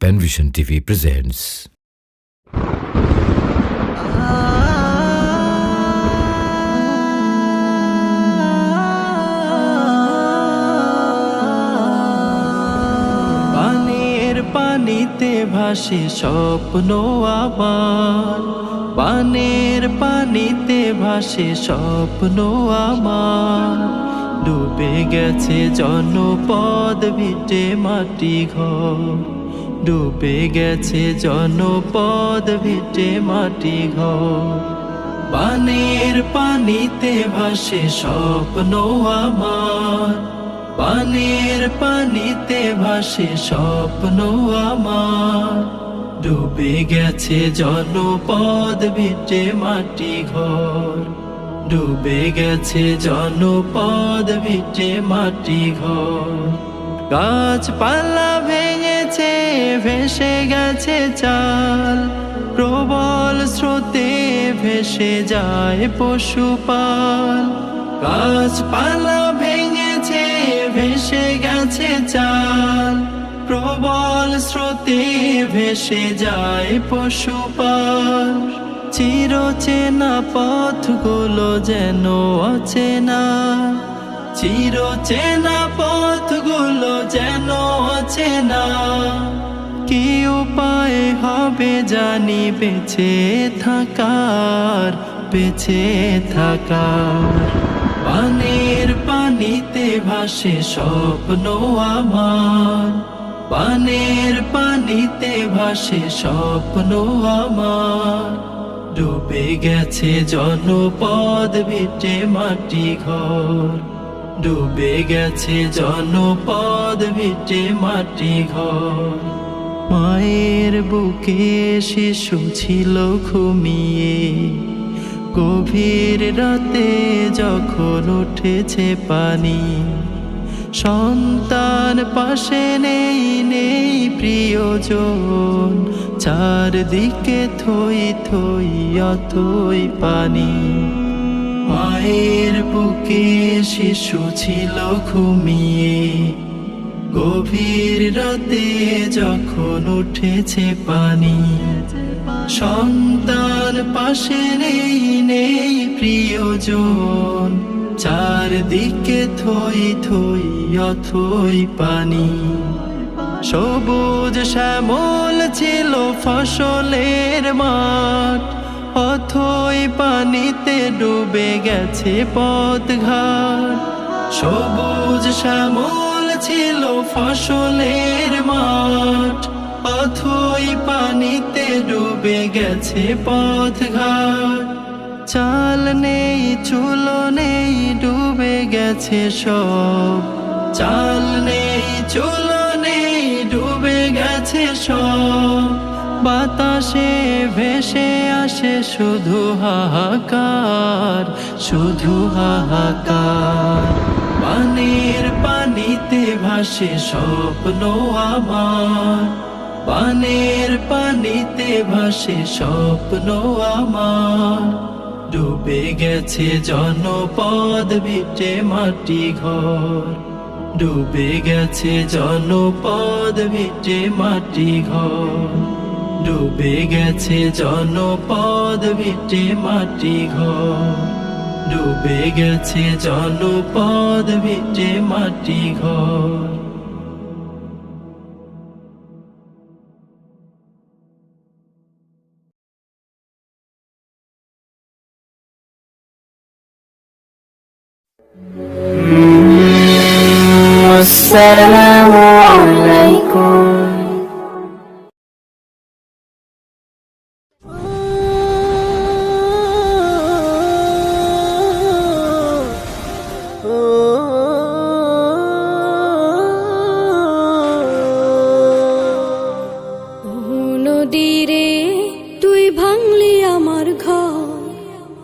Penvision TV presents. পানের পানিতে ভাসে স্বপ্ন আমার পানের পানিতে ভাসে স্বপ্ন আমার ডুবে গেছে জনপদ, ভিটে মাটি ঘর ডুবে গেছে জনপদ, ভিটে মাটি ঘর। পানের পানিতে ভাসে স্বপ্ন আমার। পানের পানিতে ভাসে স্বপ্ন আমার। ডুবে গেছে জনপদ, ভিটে মাটি ঘর। ডুবে গেছে জনপদ, ভিটে মাটি ঘর। গাছপালা ভেসে গেছে চাল, প্রবল স্রোতে ভেসে যায় পশুপাল। গাছপালা ভেঙেছে, ভেসে গেছে চাল, প্রবল স্রোতে ভেসে যায় পশুপাল। চিরচেনা পথগুলো যেন অচেনা চিরচেনা পথগুলো যেন অচেনা কি উপায় হবে জানি বেঁচে থাকার বেঁচে থাকার। পানের পানিতে ভাসে স্বপ্ন আমার। পানের পানিতে ভাসে স্বপ্ন আমার। ডুবে গেছে জনপদ ভিটে মাটি ঘর। ডুবে গেছে জনপদ, ভিটে মাটি ঘর। মায়ের বুকে শিশু ছিল ঘুমিয়ে। গভীর রাতে যখন উঠেছে পানি, সন্তান পাশে নেই নেই প্রিয়জন। চারদিকে থই থই অথই পানি। মায়ের বুকে শিশু ছিল ঘুমিয়ে। গভীর রাতে যখন উঠেছে পানি, সন্তান পাশে নেই নেই প্রিয়জন। চারদিকে থই থই, অথই পানি। সবুজ শ্যামল ছিল ফসলের মাঠ, অথই পানিতে ডুবে গেছে পথ পথঘাট। সবুজ শ্যামল ছিল ফসলের মাঠ। অথই পানিতে ডুবে গেছে পথ পথঘাট। চাল নেই, চুলো নেই, ডুবে গেছে সব। চাল নেই, চুলো নেই, ডুবে গেছে সব। বাতাসে ভেসে আসে শুধু হাহাকার শুধু হাহাকার। পানির পানিতে ভাসে স্বপ্ন আমার। পানের পানিতে ভাসে স্বপ্ন আমার। ডুবে গেছে জনপদ ভিটে মাটি ঘর। ডুবে গেছে জনপদ ভিটে মাটি ঘর। ডুবে গেছে জনপদ ভিটে মাটি ঘর ডুবে গেছে জনপদ ভিটে মাটি ঘর السلام